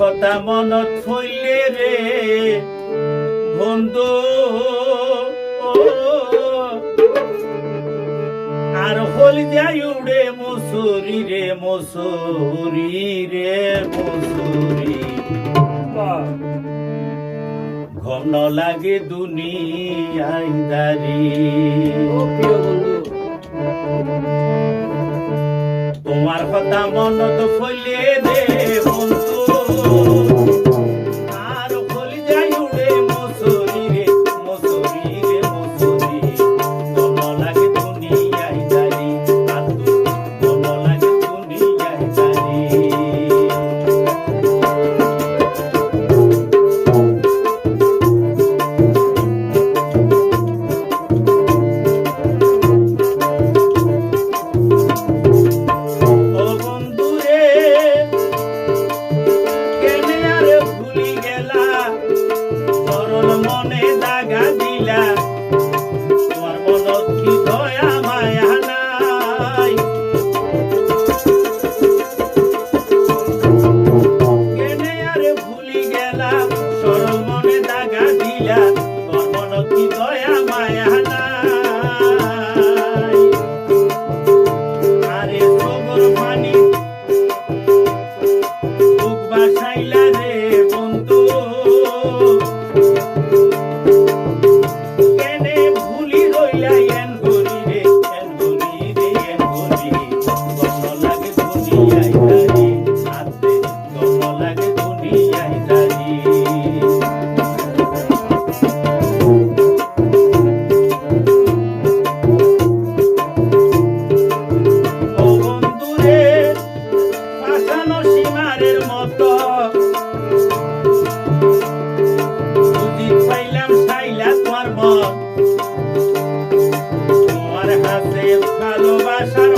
কথা মনত থইলে রে বন্ধু। আর হল যাই উড়ে মসুরি রে মসুরি রে মসুরি। ঘম ন লাগে দুনিয়ায় দারি তোমার কথা মনত ফলে দেব বাসাইলা রে। তোমার হাতে ভালোবাসার